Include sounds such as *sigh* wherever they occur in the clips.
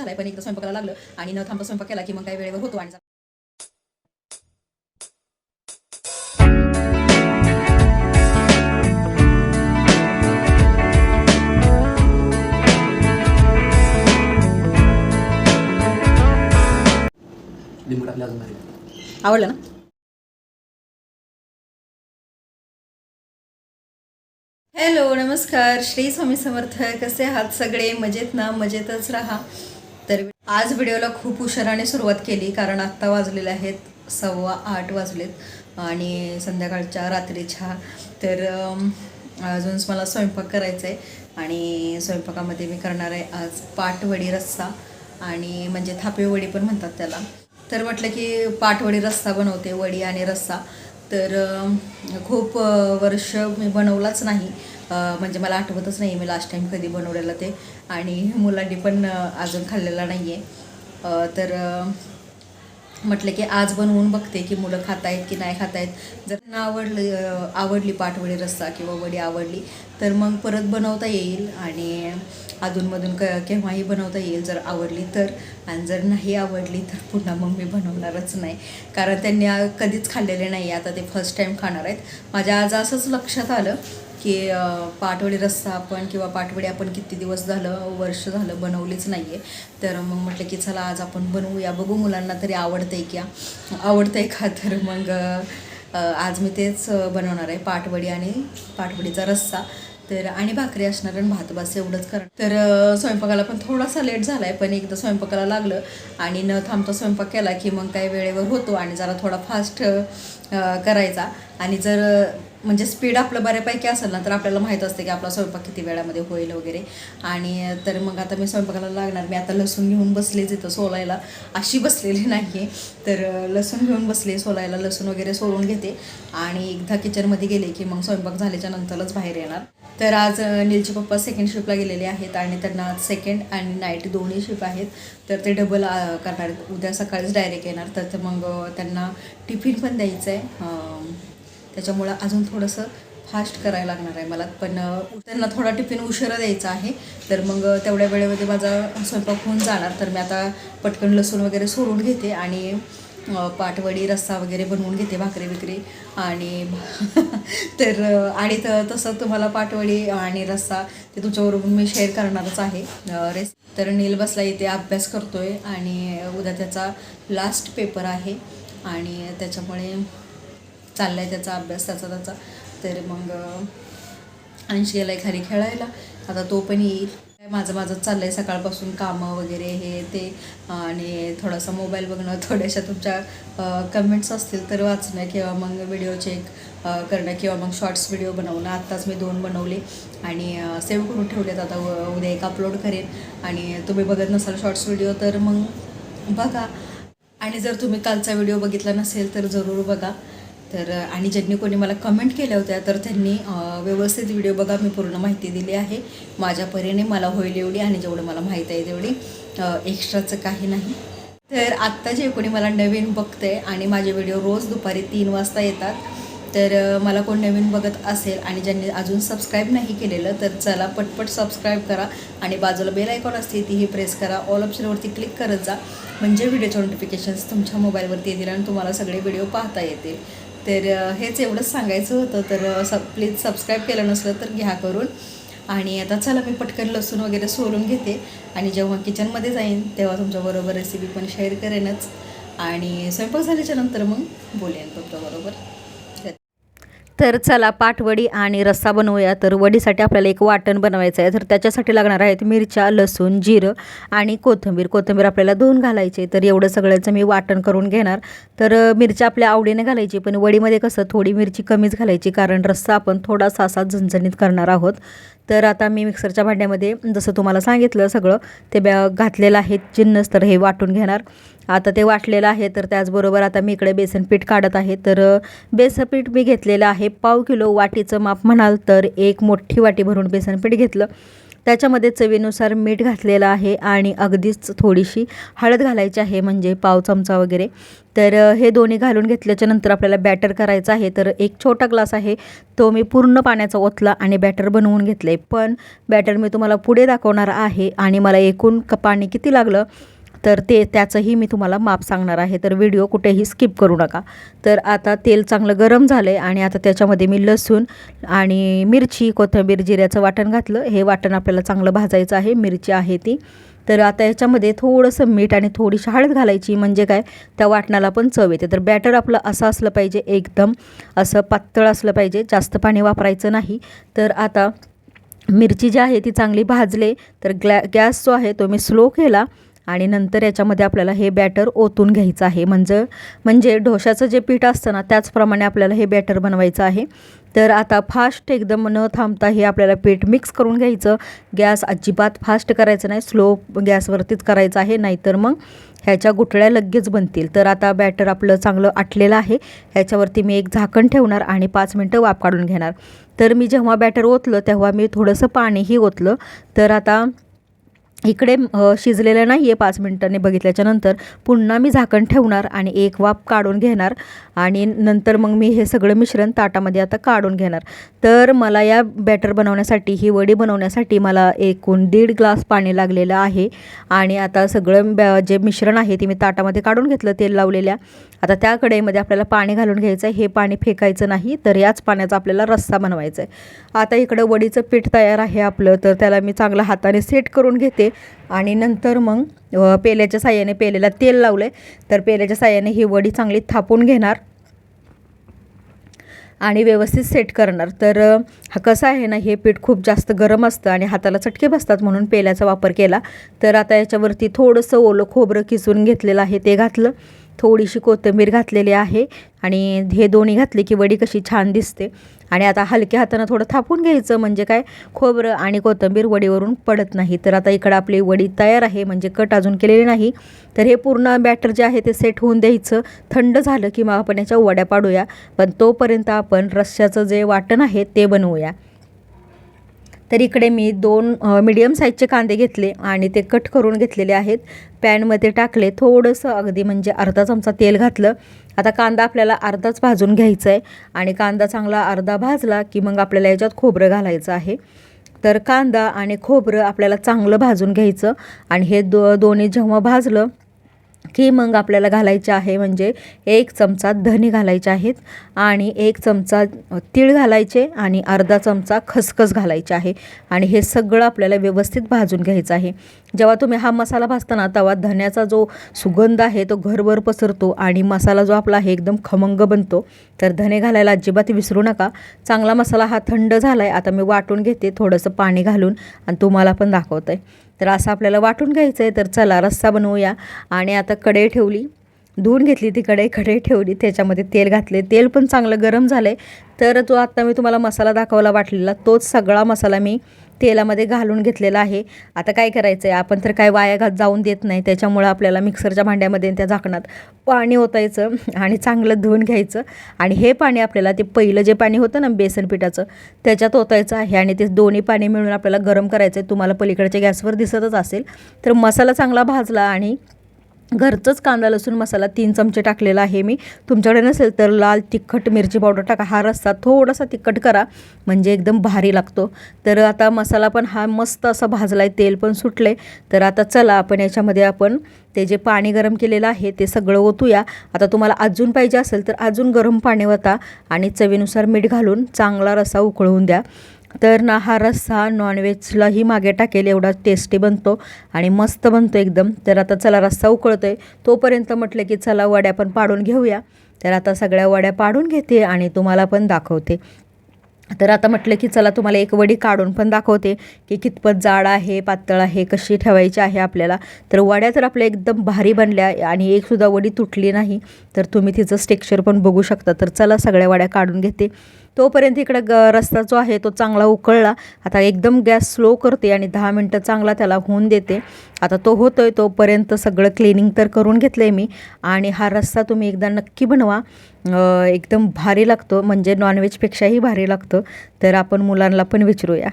झालाय पण एकदा स्वयंपाकाला लागलं आणि न थांबता स्वयंपाक केला की मग काही वेळेवर होतो आणि आवडलं ना? हॅलो नमस्कार. श्री स्वामी समर्थ. कसे आहात सगळे? मजेत ना? मजेतच राहा. तर आज व्हिडिओला खूप उशिराने सुरुवात केली कारण आत्ता वाजलेले आहेत सव्वा आठ वाजलेत आणि संध्याकाळच्या रात्रीच्या. तर अजूनच अजून मला स्वयंपाक करायचा आहे आणि स्वयंपाकामध्ये मी करणार आहे आज पाटवडी रस्सा आणि म्हणजे थापेवडी पण म्हणतात त्याला. तर म्हटलं की पाटवडी रस्सा बनवते वडी आणि रस्सा. तर खूप वर्ष मी बनवलाच नाही. म्हणजे मला आठवतच नाही मी लास्ट टाईम कधी बनवलेलं ते. आणि मुलांनी पण अजून खाल्लेला नाही आहे तर म्हटलं की आज बनवून बघते की मुलं खातायत की नाही खातायत. जर त्यांना आवडली आवडली पाठवडी रस्सा किंवा वडी आवडली तर मग परत बनवता येईल. आणि अधूनमधून क केव्हाही बनवता येईल. जर आवडली तर. आणि जर नाही आवडली तर पुन्हा मग मी बनवणारच नाही. कारण त्यांनी कधीच खाल्लेले नाही आता ते फर्स्ट टाईम खाणार आहेत. माझ्या आज असंच लक्षात आलं. की पाठवडी रस्सा आपण किंवा पाठवडी आपण किती दिवस झालं वर्ष झालं बनवलीच नाही आहे तर मग म्हटलं की चला आज आपण बनवूया. बघू मुलांना तरी आवडतंय की? आवडतंय का? *laughs* तर मग आज मी तेच बनवणार आहे. पाटवडी आणि पाठवडीचा रस्सा तर आणि भाकरी असणार आणि भात बस एवढंच करणार. तर स्वयंपाकाला पण थोडासा लेट झाला आहे पण एकदा स्वयंपाकाला लागलं आणि न थांबता स्वयंपाक केला की मग काही वेळेवर होतो आणि जरा थोडा फास्ट करायचा. आणि जर म्हणजे स्पीड आपलं बऱ्यापैकी असेल ना तर आपल्याला माहीत असते की आपला स्वयंपाक किती वेळामध्ये होईल वगैरे. आणि तर मग आता मी स्वयंपाकाला लागणार. मी आता लसूण घेऊन बसले जिथं सोलायला. अशी बसलेली नाही आहे तर लसूण घेऊन बसले सोलायला. लसूण वगैरे सोलून घेते. आणि एकदा किचनमध्ये गेले की मग स्वयंपाक झाल्याच्या नंतरच बाहेर येणार. तर आज नीलचे पप्पा सेकंड शिफ्टला गेलेले आहेत आणि त्यांना आज सेकंड आणि नाईट दोन्ही शिफ्ट आहेत. तर ते डबल करणार. आहेत उद्या सकाळीच डायरेक्ट येणार. तर मग त्यांना टिफिन पण द्यायचं आहे त्याच्यामुळं अजून थोडंसं फास्ट करायला लागणार आहे मला. पण त्यांना थोडा टिफिन उशिरा द्यायचा आहे. तर मग तेवढ्या वेळेमध्ये माझा स्वयंपाक होऊन जाणार. तर मी आता पटकन लसूण वगैरे सोडून घेते आणि पाटवडी रस्सा वगैरे बनवून घेते भाकरी विक्री. आणि *laughs* तर आणि त तसं तुम्हाला पाटवडी आणि रस्सा ते तुमच्याबरोबर मी शेअर करणारच आहे. रेस तर नील बसला इथे अभ्यास करतो आहे आणि उद्या त्याचा लास्ट पेपर आहे. आणि त्याच्यामुळे चाललाय त्याचा अभ्यास त्याचा त्याचा. तर मग अं, गेला आहे खाली खेळायला. आता तो पण येईल. माझं माझं चाललं आहे सकाळपासून कामं वगैरे हे ते. आणि थोडासा मोबाईल बघणं थोड्याशा तुमच्या कमेंट्स असतील तर वाचणं किंवा मग व्हिडिओ चेक करणं किंवा मग शॉर्ट्स व्हिडिओ बनवणं. आत्ताच मी दोन बनवले आणि सेव्ह करून ठेवलेत. आता उद्या एक अपलोड करेन. आणि तुम्ही बघत नसाल शॉर्ट्स व्हिडिओ तर मग बघा. आणि जर तुम्ही कालचा व्हिडिओ बघितला नसेल तर जरूर बघा. तर आणि ज्यांनी कोणी मला कमेंट केल्या होत्या तर त्यांनी व्यवस्थित व्हिडिओ बघा मी पूर्ण माहिती दिली आहे. माझ्या परीने मला होईल एवढी आणि जेवढं मला माहीत आहे तेवढी एक्स्ट्राचं काही नाही. तर आत्ता जे कोणी मला नवीन बघतंय आणि माझे व्हिडिओ रोज दुपारी तीन वाजता येतात तर मला कोण नवीन बघत असेल आणि ज्यांनी अजून सबस्क्राईब नाही केलेलं तर चला पटपट सबस्क्राईब करा आणि बाजूला बेल आयकॉन असते तीही प्रेस करा. ऑल ऑप्शनवरती क्लिक करत जा. म्हणजे व्हिडिओचे नोटिफिकेशन्स तुमच्या मोबाईलवरती येतील आणि तुम्हाला सगळे व्हिडिओ पाहता येतील. तर हेच एवढंच सांगायचं होतं. तर सब प्लीज सबस्क्राईब केलं नसलं तर घ्या करून. आणि आता चला मी पटकन लसूण वगैरे सोलून घेते. आणि जेव्हा किचनमध्ये जाईन तेव्हा तुमच्याबरोबर रेसिपी पण शेअर करेनच. आणि स्वयंपाक झाल्याच्यानंतर मग बोलेन तुमच्याबरोबर तर चला पाटवडी आणि रस्सा बनवूया. तर वडीसाठी आपल्याला एक वाटण बनवायचं आहे. तर त्याच्यासाठी लागणार आहेत मिरच्या लसूण जिरं आणि कोथिंबीर. कोथिंबीर आपल्याला दोन घालायचे तर एवढं सगळ्याचं मी वाटण करून घेणार. तर मिरच्या आपल्या आवडीने घालायची पण वडीमध्ये कसं थोडी मिरची कमीच घालायची. कारण रस्सा आपण थोडासा असा झणझणीत करणार आहोत. तर आता मी मिक्सरच्या भांड्यामध्ये जसं तुम्हाला सांगितलं सगळं ते ब घातलेलं आहे जिन्नस. तर हे वाटून घेणार. आता ते वाटलेलं आहे तर त्याचबरोबर आता मी इकडे बेसन पीठ काढत आहे. तर बेसनपीठ बेसन पीठ मी घेतलेलं आहे. पाव किलो वाटीचं माप म्हणाल तर एक मोठी वाटी भरून बेसन पीठ घेतलं. त्याच्यामध्ये चवीनुसार मीठ घातलेलं आहे आणि अगदीच थोडीशी हळद घालायची आहे म्हणजे पाव चमचा वगैरे. तर हे दोन्ही घालून घेतल्याच्या नंतर आपल्याला बॅटर करायचं आहे. तर एक छोटा ग्लास आहे तो मी पूर्ण पाण्याचा ओतला आणि बॅटर बनवून घेतले पण बॅटर मी तुम्हाला पुढे दाखवणार आहे आणि मला एकूण क पाणी किती लागलं तर ते त्याचंही मी तुम्हाला माप सांगणार आहे. तर व्हिडिओ कुठेही स्किप करू नका. तर आता तेल चांगलं गरम झालं आहे आणि आता त्याच्यामध्ये मी लसूण आणि मिरची कोथिंबीर जिऱ्याचं वाटण घातलं. हे वाटण आपल्याला चांगलं भाजायचं आहे. मिरची आहे ती. तर आता याच्यामध्ये थोडंसं मीठ आणि थोडीशी हळद घालायची. म्हणजे काय? त्या वाटणाला पण चव येते. तर बॅटर आपलं असं असलं पाहिजे एकदम. असं पातळ असलं पाहिजे. जास्त पाणी वापरायचं नाही. तर आता मिरची जी आहे ती चांगली भाजले. तर ग्लॅ गॅस जो आहे तो मी स्लो केला. आणि नंतर याच्यामध्ये आपल्याला हे बॅटर ओतून घ्यायचं आहे. म्हणजे म्हणजे ढोशाचं जे पीठ असतं ना त्याचप्रमाणे आपल्याला हे बॅटर बनवायचं आहे. तर आता फास्ट एकदम न थांबता हे आपल्याला पीठ मिक्स करून घ्यायचं. गॅस अजिबात फास्ट करायचं नाही. स्लो गॅसवरतीच करायचं आहे. नाहीतर मग ह्याच्या गुठळ्या लगेच बनतील. तर आता बॅटर आपलं चांगलं आटलेलं आहे. ह्याच्यावरती मी एक झाकण ठेवणार आणि पाच मिनटं वाफ काढून घेणार. तर मी जेव्हा बॅटर ओतलं तेव्हा मी थोडंसं पाणीही ओतलं. तर आता इकडे शिजलेलं नाही आहे पाच मिनटांनी बघितल्याच्यानंतर पुन्हा मी झाकण ठेवणार आणि एक वाफ काढून घेणार आणि नंतर मग मी हे सगळं मिश्रण ताटामध्ये आता काढून घेणार. तर मला या बॅटर बनवण्यासाठी ही वडी बनवण्यासाठी मला एकूण दीड ग्लास पाणी लागलेलं आहे आणि आता सगळं बॅ जे मिश्रण आहे ते मी ताटामध्ये काढून घेतलं तेल लावलेल्या. आता त्या कढईमध्ये आपल्याला पाणी घालून घ्यायचं आहे. हे पाणी फेकायचं नाही तर याच पाण्याचा आपल्याला रस्सा बनवायचा आहे. आता इकडं वडीचं पीठ तयार आहे आपलं तर त्याला मी चांगलं हाताने सेट करून घेते. आणि नंतर मग पेल्याच्या साह्याने पेलेला तेल लावलं आहे तर पेल्याच्या साह्याने ही वडी चांगली थापून घेणार आणि व्यवस्थित सेट करणार. तर हा कसं आहे ना हे पीठ खूप जास्त गरम असतं आणि हाताला चटके बसतात म्हणून पेल्याचा वापर केला. तर आता याच्यावरती थोडंसं ओलं खोबरं किसून घेतलेलं आहे ते घातलं. थोडीशी कोथिंबीर घातलेली आहे आणि हे दोन्ही घातले की वडी कशी छान दिसते. आणि आता हलक्या हातानं थोडं थापून घ्यायचं म्हणजे काय खोबरं आणि कोथिंबीर वडीवरून पडत नाही. तर आता इकडं आपली वडी तयार आहे म्हणजे कट अजून केलेली नाही. तर हे पूर्ण बॅटर जे आहे ते सेट होऊन द्यायचं. थंड झालं की मग आपण याच्या वड्या पाडूया. पण तोपर्यंत आपण रश्श्याचं जे वाटण आहे ते बनवूया. तर इकडे मी दोन मिडियम साईजचे कांदे घेतले आणि ते कट करून घेतलेले आहेत. पॅनमध्ये टाकले थोडंसं अगदी म्हणजे अर्धा चमचा तेल घातलं. आता कांदा आपल्याला अर्धाच भाजून घ्यायचा आहे आणि कांदा चांगला अर्धा भाजला की मग आपल्याला याच्यात खोबरं घालायचं आहे. तर कांदा आणि खोबरं आपल्याला चांगलं भाजून घ्यायचं आणि हे दो दोन्ही जेव्हा भाजलं की मग आपल्याला घालायचे आहे म्हणजे एक चमचा धने घालायचे आहेत आणि एक चमचा तीळ घालायचे आणि अर्धा चमचा खसखस घालायचे आहे. आणि हे सगळं आपल्याला व्यवस्थित भाजून घ्यायचं आहे. जेव्हा तुम्ही हा मसाला भाजताना तेव्हा धण्याचा जो सुगंध आहे तो घरभर पसरतो आणि मसाला जो आपला आहे एकदम खमंग बनतो. तर धने घालायला अजिबात विसरू नका. चांगला मसाला हा थंड झाला आहे आता मी वाटून घेते थोडंसं पाणी घालून आणि तुम्हाला पण दाखवत. आहे तर असं आपल्याला वाटून घ्यायचं आहे तर चला रस्सा बनवूया. आणि आता कढई ठेवली. धुवून घेतली ती कढई कढई ठेवली. त्याच्यामध्ये तेल घातले तेल पण चांगलं गरम झालं आहे तर जो आत्ता मी तुम्हाला मसाला दाखवला वाटलेला तोच सगळा मसाला मी तेलामध्ये घालून घेतलेला आहे. आता काय करायचं आहे आपण तर काय वाया घात जाऊन देत नाही त्याच्यामुळं आपल्याला मिक्सरच्या भांड्यामध्ये त्या झाकणात पाणी ओतायचं आणि चांगलं धुवून घ्यायचं. आणि हे पाणी आपल्याला ते पहिलं जे पाणी होतं ना बेसन पिठाचं त्याच्यात ओतायचं आहे आणि ते दोन्ही पाणी मिळून आपल्याला गरम करायचं आहे तुम्हाला पलीकडच्या गॅसवर दिसतच असेल. तर मसाला चांगला भाजला आणि घरचंच कांदा लसूण मसाला तीन चमचे टाकलेला आहे मी. तुमच्याकडे नसेल तर लाल तिखट मिरची पावडर टाका. हा रस्सा थोडासा तिखट करा म्हणजे एकदम भारी लागतो. तर आता मसाला पण हा मस्त असा भाजला आहे तेल पण सुटले तर आता चला आपण याच्यामध्ये आपण ते जे पाणी गरम केलेलं आहे ते सगळं ओतूया. आता तुम्हाला अजून पाहिजे असेल तर अजून गरम पाणी वता आणि चवीनुसार मीठ घालून चांगला रस्सा उकळवून द्या. तर ना हा रस्सा नॉनव्हेजलाही मागे टाकेल एवढा टेस्टी बनतो आणि मस्त बनतो एकदम. तर आता चला रस्सा उकळतो आहे तोपर्यंत म्हटलं की चला वड्या पण पाडून घेऊया. तर आता सगळ्या वड्या पाडून घेते आणि तुम्हाला पण दाखवते. तर आता म्हटलं की चला तुम्हाला एक वडी काढून पण दाखवते की कितपत जाड आहे पातळ आहे कशी ठेवायची आहे आपल्याला. तर वड्या तर आपल्या एकदम भारी बनल्या आणि एकसुद्धा वडी तुटली नाही तर तुम्ही तिचं स्टेक्चर पण बघू शकता. तर चला सगळ्या वड्या काढून घेते. तोपर्यंत इकडं ग रस्ता जो आहे तो चांगला उकळला. आता एकदम गॅस स्लो करते आणि दहा मिनटं चांगला त्याला होऊन देते. आता तो होतो आहे तोपर्यंत सगळं क्लिनिंग तर करून घेतलं आहे मी. आणि हा रस्ता तुम्ही एकदा नक्की बनवा. एकदम भारी लागतो. म्हणजे नॉनव्हेजपेक्षाही भारी लागतो. तर आपण मुलांना पण विचारूया.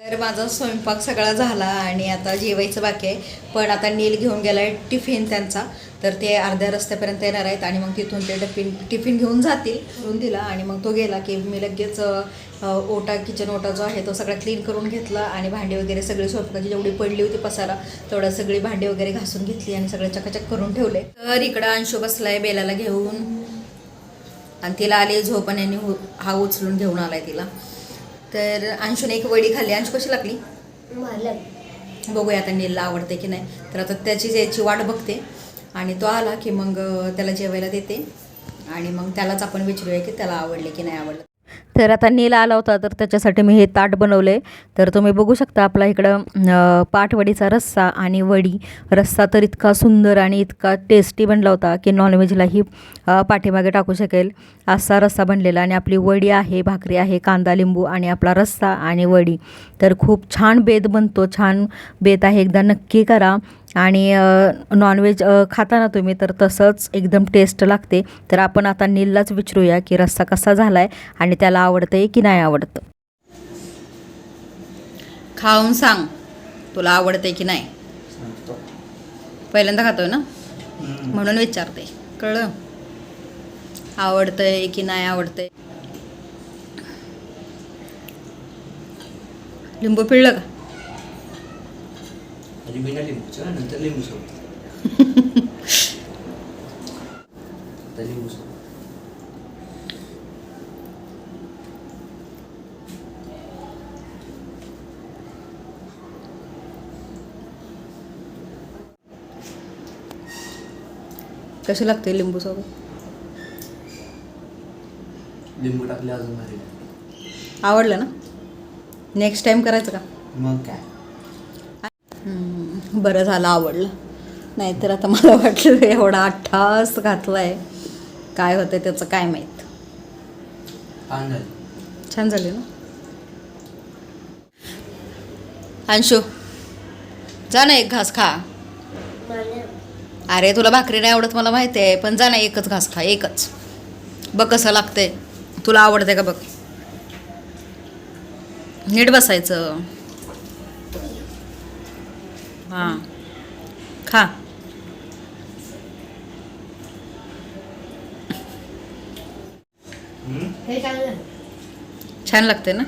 तर माझा स्वयंपाक सगळा झाला आणि आता जेवायचं बाकी आहे. पण आता नील घेऊन गेला आहे टिफिन त्यांचा. तर ते अर्ध्या रस्त्यापर्यंत येणार आहेत आणि मग तिथून ते टिफिन टिफिन घेऊन जातील करून दिला. आणि मग तो गेला की मी लगेच ओटा किचन ओटा जो आहे तो सगळा क्लीन करून घेतला आणि भांडी वगैरे सगळी स्वयंपाकाची जेवढी पडली होती पसारा तेवढं सगळी भांडी वगैरे घासून घेतली आणि सगळं चकाचक करून ठेवले. तर इकडं अंशू आहे बेलाला घेऊन. आणि तिला आली झोपण्याने हा उचलून घेऊन आला आहे तिला. तर अंशूने एक वडी खाल्ली. अंशू कशी लागली? बघूया आता नीलला आवडते की नाही. तर आता त्याची याची वाट बघते. आणि तो आला की मग त्याला जेवायला देते. आणि मग त्यालाच आपण विचारूया की त्याला आवडले की नाही आवडलं. तर आता नील आला होता तर त्याच्यासाठी मी हे ताट बनवले. तर तुम्ही बघू शकता आपला इकडं पाठवडीचा पाटवडीचा रस्सा आणि वडी. रस्सा तर इतका सुंदर आणि इतका टेस्टी बनला होता की नॉनव्हेजलाही पाठीमागे टाकू शकेल. असा रस्सा बनलेला आणि आपली वडी आहे भाकरी आहे कांदा लिंबू आणि आपला रस्सा आणि वडी. तर खूप छान बेत बनतो छान बेत आहे. एकदा नक्की करा. आणि नॉनव्हेज खाता ना तुम्ही तर तसंच एकदम टेस्ट लागते. तर आपण आता नीललाच विचारूया की रस्सा कसा झाला आहे आणि त्याला आवडतं आहे की नाही आवडतं. खाऊन सांग तुला आवडते की नाही. पहिल्यांदा खातोय ना? म्हणून विचारते. कळलं? आवडतंय की नाही आवडतंय? लिंबू पिळलं का? नंतर लिंबू लिंबू कशी लागते लिंबू सोबत? लिंबू टाकले अजून. आवडलं ना? नेक्स्ट टाइम करायचं का? मग काय? हम्म, बरं झालं आवडलं. नाहीतर आता मला वाटलं *laughs* एवढा अठ्ठास घातला आहे काय होतं त्याचं काय माहीत. छान झाले. ना? अंशू जा ना एक घास खा. अरे तुला भाकरी नाही आवडत मला माहिती आहे पण जा ना एकच घास खा एकच. बघ कसं लागतंय. तुला आवडते का बघ? नीट बसायचं. हां. खा. छान लागते ना?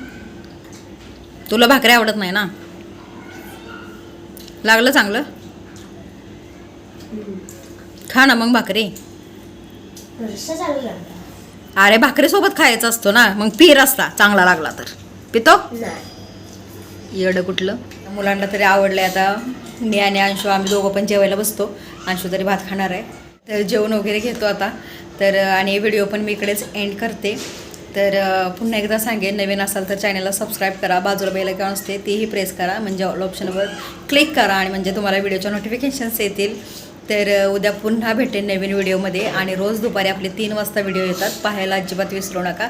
तुला भाकरी आवडत नाही ना? लागलं चांगलं? खा ना मग भाकरी. अरे भाकरीसोबत खायचं असतो ना? मग पीर असता चांगला लागला तर. पितो येडं कुठलं? मुलांना तरी आवडलं आता. मी आणि अंशू आम्ही दोघं पण जेवायला बसतो. अंशू तरी भात खाणार आहे. तर जेवण वगैरे घेतो आता. तर आणि व्हिडिओ पण मी इकडेच एंड करते. तर पुन्हा एकदा सांगेन नवीन असाल तर चॅनलला सबस्क्राईब करा बाजूला बेल आयकॉन असते तीही प्रेस करा. म्हणजे ऑल ऑप्शनवर क्लिक करा आणि म्हणजे तुम्हाला व्हिडिओच्या नोटिफिकेशन्स येतील. तर उद्या पुन्हा भेटेन नवीन व्हिडिओमध्ये आणि रोज दुपारी आपले तीन वाजता व्हिडिओ येतात. पाहायला अजिबात विसरू नका.